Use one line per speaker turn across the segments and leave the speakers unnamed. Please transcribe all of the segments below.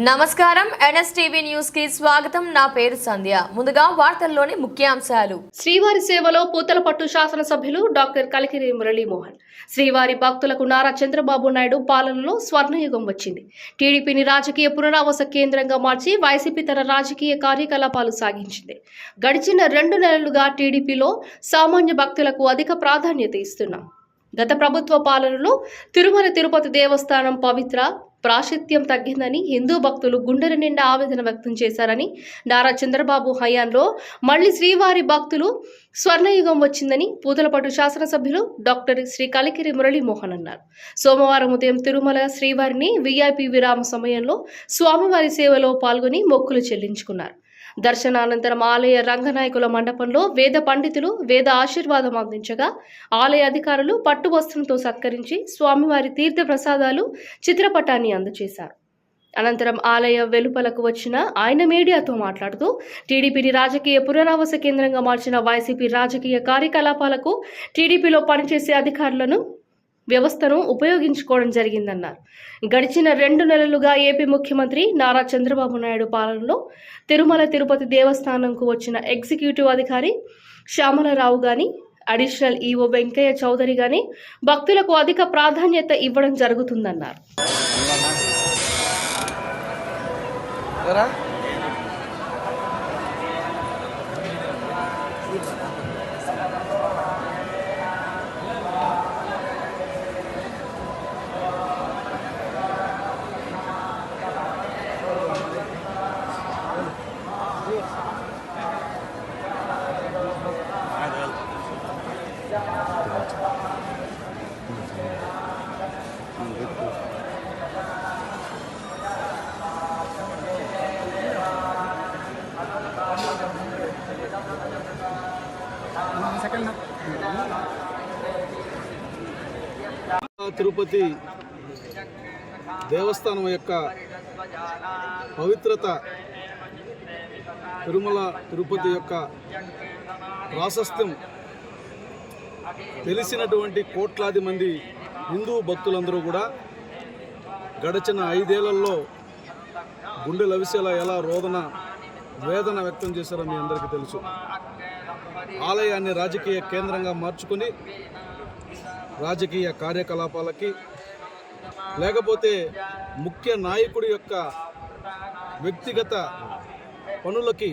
నమస్కారం. ఎన్ఎస్టీవీ న్యూస్కి స్వాగతం. నా పేరు సంధ్య. ముందుగా వార్తల్లోని ముఖ్యాంశాలు.
శ్రీవారి సేవలో పూతలపట్టు శాసనసభ్యులు డాక్టర్ కలికిరి మురళీమోహన్. శ్రీవారి భక్తులకు నారా చంద్రబాబు నాయుడు పాలనలో స్వర్ణయుగం వచ్చింది. టీడీపీని రాజకీయ పునరావాస కేంద్రంగా మార్చి వైసీపీ తన రాజకీయ కార్యకలాపాలు సాగించింది. గడిచిన రెండు నెలలుగా టీడీపీలో సామాన్య భక్తులకు అధిక ప్రాధాన్యత ఇస్తున్నాం. గత ప్రభుత్వ పాలనలో తిరుమల తిరుపతి దేవస్థానం పవిత్ర ప్రాశిత్యం తగ్గిందని హిందూ భక్తులు గుండెల నిండా ఆవేదన వ్యక్తం చేశారని నారా చంద్రబాబు హయాంలో మళ్ళీ శ్రీవారి భక్తులు స్వర్ణయుగం వచ్చిందని పూతలపట్టు శాసనసభ్యులు డాక్టర్ శ్రీ కలికిరి మురళీమోహన్ అన్నారు. సోమవారం ఉదయం తిరుమల శ్రీవారిని వీఐపీ విరామ సమయంలో స్వామివారి సేవలో పాల్గొని మొక్కులు చెల్లించుకున్నారు. దర్శనానంతరం ఆలయ రంగనాయకుల మండపంలో వేద పండితులు వేద ఆశీర్వాదం అందించగా ఆలయ అధికారులు పట్టు వస్త్రంతో సత్కరించి స్వామివారి తీర్థ ప్రసాదాలు చిత్రపటాన్ని అందజేశారు అనంతరం ఆలయ వెలుపలకు వచ్చిన ఆయన మీడియాతో మాట్లాడుతూ టీడీపీని రాజకీయ పునరావాస కేంద్రంగా మార్చిన వైసీపీ రాజకీయ కార్యకలాపాలకు టీడీపీలో పనిచేసే అధికారులను వ్యవస్థను ఉపయోగించుకోవడం జరిగిందన్నారు. గడిచిన రెండు నెలలుగా ఏపీ ముఖ్యమంత్రి నారా చంద్రబాబు నాయుడు పాలనలో తిరుమల తిరుపతి దేవస్థానంకు వచ్చిన ఎగ్జిక్యూటివ్ అధికారి శ్యామలరావు గాని అడిషనల్ ఈఓ వెంకయ్య చౌదరి గాని భక్తులకు అధిక ప్రాధాన్యత ఇవ్వడం జరుగుతుందన్నారు.
తిరుపతి దేవస్థానం యొక్క పవిత్రత తిరుమల తిరుపతి యొక్క ప్రాశస్త్యం తెలిసినటువంటి కోట్లాది మంది హిందూ భక్తులందరూ కూడా గడిచిన ఐదేళ్ళలో గుండె లవిసేల ఎలా రోదన వేదన వ్యక్తం చేశారో మీ అందరికీ తెలుసు. ఆలయాన్ని రాజకీయ కేంద్రంగా మార్చుకొని రాజకీయ కార్యకలాపాలకి లేకపోతే ముఖ్య నాయకుడి యొక్క వ్యక్తిగత పనులకి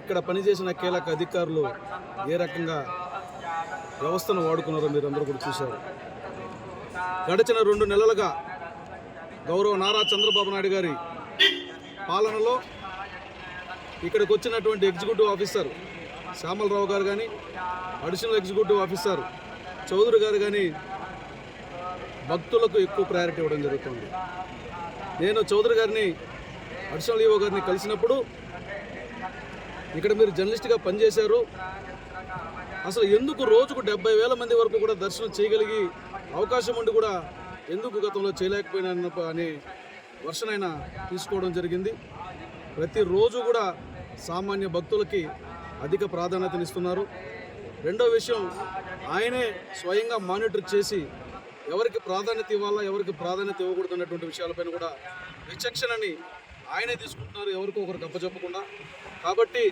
ఇక్కడ పనిచేసిన కీలక అధికారులు ఏ రకంగా వ్యవస్థను వాడుకున్నారో మీరందరూ కూడా చూశారు. గడిచిన రెండు నెలలుగా గౌరవ నారా చంద్రబాబు నాయుడు గారి పాలనలో ఇక్కడికి వచ్చినటువంటి ఎగ్జిక్యూటివ్ ఆఫీసర్ శ్యామలరావు గారు కానీ అడిషనల్ ఎగ్జిక్యూటివ్ ఆఫీసర్ చౌదరి గారు కానీ భక్తులకు ఎక్కువ ప్రయారిటీ ఇవ్వడం జరుగుతుంది. నేను చౌదరి గారిని అడిషనల్ ఈవో గారిని కలిసినప్పుడు ఇక్కడ మీరు జర్నలిస్ట్గా పనిచేశారు. అసలు ఎందుకు రోజుకు డెబ్బై వేల మంది వరకు కూడా దర్శనం చేయగలిగి అవకాశం ఉండి కూడా ఎందుకు గతంలో చేయలేకపోయినా అని వర్షనైనా తీసుకోవడం జరిగింది. ప్రతిరోజు కూడా సామాన్య భక్తులకి అధిక ప్రాధాన్యతనిస్తున్నారు. రెండో విషయం ఆయనే స్వయంగా మానిటర్ చేసి ఎవరికి ప్రాధాన్యత ఇవ్వాలా ఎవరికి ప్రాధాన్యత ఇవ్వకూడదు అన్నటువంటి విషయాలపైన కూడా విచక్షణని ఆయనే తీసుకుంటున్నారు ఎవరికో ఒకరికి అప్పచెప్పకుండా కాబట్టి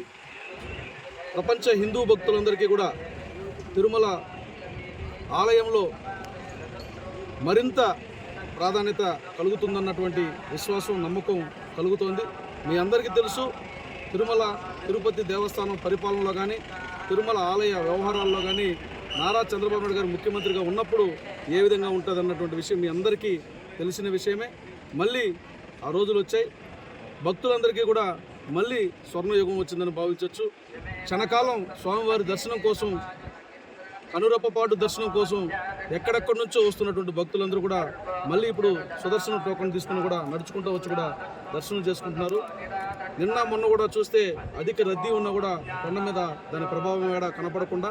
ప్రపంచ హిందూ భక్తులందరికీ కూడా తిరుమల ఆలయంలో మరింత ప్రాధాన్యత కలుగుతుందన్నటువంటి విశ్వాసం నమ్మకం కలుగుతోంది. మీ అందరికీ తెలుసు తిరుమల తిరుపతి దేవస్థానం పరిపాలనలో కానీ తిరుమల ఆలయ వ్యవహారాల్లో కానీ నారా చంద్రబాబు నాయుడు గారు ముఖ్యమంత్రిగా ఉన్నప్పుడు ఏ విధంగా ఉంటుంది అన్నటువంటి విషయం మీ అందరికీ తెలిసిన విషయమే. మళ్ళీ ఆ రోజులు వచ్చాయి. భక్తులందరికీ కూడా మళ్ళీ స్వర్ణయుగం వచ్చిందని భావించవచ్చు క్షణకాలం స్వామివారి దర్శనం కోసం కనురప్పపాటు దర్శనం కోసం ఎక్కడెక్కడి నుంచో వస్తున్నటువంటి భక్తులందరూ కూడా మళ్ళీ ఇప్పుడు సుదర్శన టోకన్ తీసుకుని కూడా నడుచుకుంటూ వచ్చి కూడా దర్శనం చేసుకుంటున్నారు. నిన్న మొన్న కూడా చూస్తే అధిక రద్దీ ఉన్నా కూడా కొండ మీద దాని ప్రభావం కూడా కనపడకుండా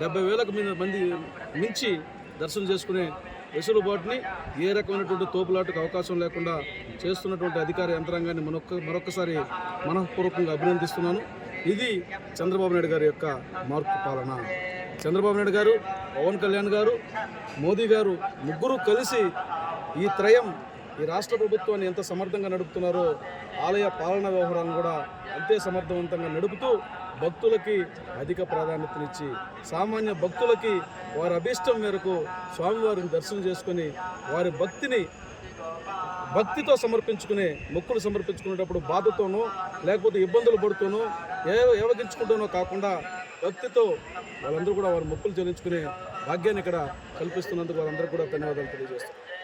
డెబ్బై వేలకు మీద మంది మించి దర్శనం చేసుకునే వెసులుబాటుని ఏ రకమైనటువంటి తోపులాటకు అవకాశం లేకుండా చేస్తున్నటువంటి అధికార యంత్రాంగాన్ని మరొక మరొకసారి మనఃపూర్వకంగా అభినందిస్తున్నాను. ఇది చంద్రబాబు నాయుడు గారి యొక్క మార్పు పాలన. చంద్రబాబు నాయుడు గారు పవన్ కళ్యాణ్ గారు మోదీ గారు ముగ్గురు కలిసి ఈ త్రయం ఈ రాష్ట్ర ప్రభుత్వాన్ని ఎంత సమర్థంగా నడుపుతున్నారో ఆలయ పాలనా వ్యవహారాన్ని కూడా అంతే సమర్థవంతంగా నడుపుతూ భక్తులకి అధిక ప్రాధాన్యతనిచ్చి సామాన్య భక్తులకి వారి అభీష్టం మేరకు స్వామివారిని దర్శనం చేసుకొని వారి భక్తిని భక్తితో సమర్పించుకునే మొక్కులు సమర్పించుకునేటప్పుడు బాధతోనో లేకపోతే ఇబ్బందులు పడుతూనో ఏ ఏవగించుకుంటూనో కాకుండా భక్తితో వాళ్ళందరూ కూడా వారి మొక్కులు చెల్లించుకునే భాగ్యాన్ని ఇక్కడ కల్పిస్తున్నందుకు వారందరూ కూడా ధన్యవాదాలు తెలియజేస్తారు